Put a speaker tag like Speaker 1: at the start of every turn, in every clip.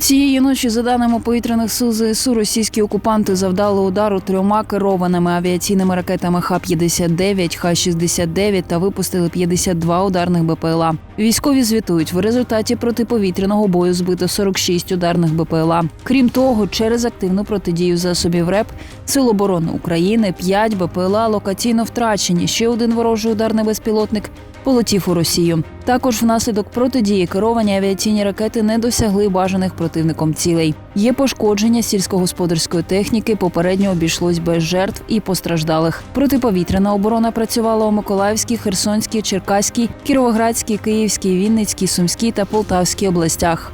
Speaker 1: Цієї ночі, за даними повітряних сил ЗСУ, російські окупанти завдали удару трьома керованими авіаційними ракетами Х-59, Х-69 та випустили 52 ударних БПЛА. Військові звітують, в результаті протиповітряного бою збито 46 ударних БПЛА. Крім того, через активну протидію засобів РЕП Сил оборони України 5 БПЛА локаційно втрачені. Ще один ворожий ударний безпілотник полетів у Росію. Також внаслідок протидії керовані авіаційні ракети не досягли бажаних противником цілей. Є пошкодження сільськогосподарської техніки. Попередньо обійшлось без жертв і постраждалих. Протиповітряна оборона працювала у Миколаївській, Херсонській, Черкаській, Кіровоградській, Київській, Вінницькій, Сумській та Полтавській областях.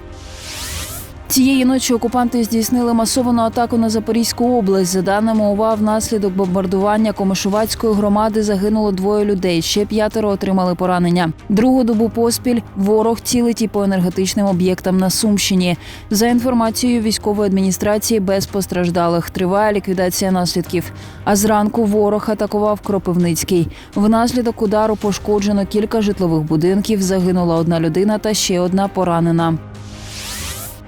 Speaker 1: Цієї ночі окупанти здійснили масовану атаку на Запорізьку область. За даними ОВА, внаслідок бомбардування Комишувацької громади загинуло двоє людей. Ще п'ятеро отримали поранення. Другу добу поспіль ворог цілить і по енергетичним об'єктам на Сумщині. За інформацією військової адміністрації, без постраждалих триває ліквідація наслідків. А зранку ворог атакував Кропивницький. Внаслідок удару пошкоджено кілька житлових будинків. Загинула одна людина та ще одна поранена.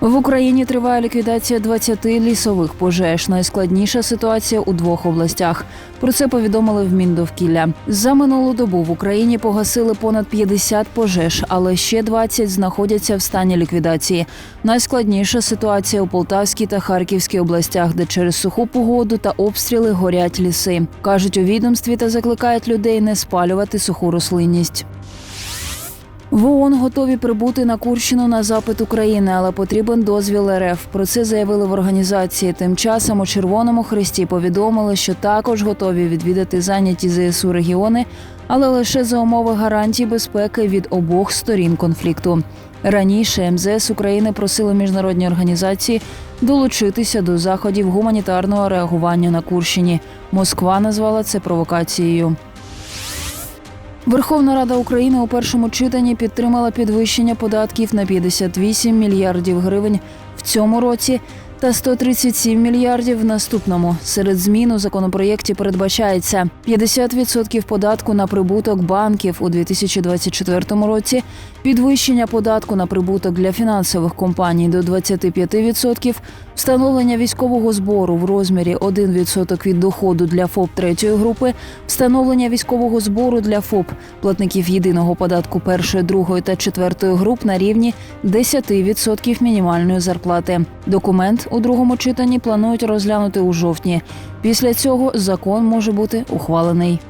Speaker 1: В Україні триває ліквідація 20 лісових пожеж. Найскладніша ситуація у двох областях. Про це повідомили в Міндовкілля. За минулу добу в Україні погасили понад 50 пожеж, але ще 20 знаходяться в стані ліквідації. Найскладніша ситуація у Полтавській та Харківській областях, де через суху погоду та обстріли горять ліси. кажуть у відомстві та закликають людей не спалювати суху рослинність. В ООН готові прибути на Курщину на запит України, але потрібен дозвіл РФ. Про це заявили в організації. Тим часом у Червоному Хресті повідомили, що також готові відвідати зайняті ЗСУ регіони, але лише за умови гарантій безпеки від обох сторін конфлікту. Раніше МЗС України просили міжнародні організації долучитися до заходів гуманітарного реагування на Курщині. Москва назвала це провокацією. Верховна Рада України у першому читанні підтримала підвищення податків на 58 мільярдів гривень. В цьому році та 137 мільярдів в наступному. Серед змін у законопроєкті передбачається 50% податку на прибуток банків у 2024 році, підвищення податку на прибуток для фінансових компаній до 25%, встановлення військового збору в розмірі 1% від доходу для ФОП третьої групи, встановлення військового збору для ФОП платників єдиного податку першої, другої та четвертої груп на рівні 10% мінімальної зарплати. Документ у другому читанні планують розглянути у жовтні. Після цього закон може бути ухвалений.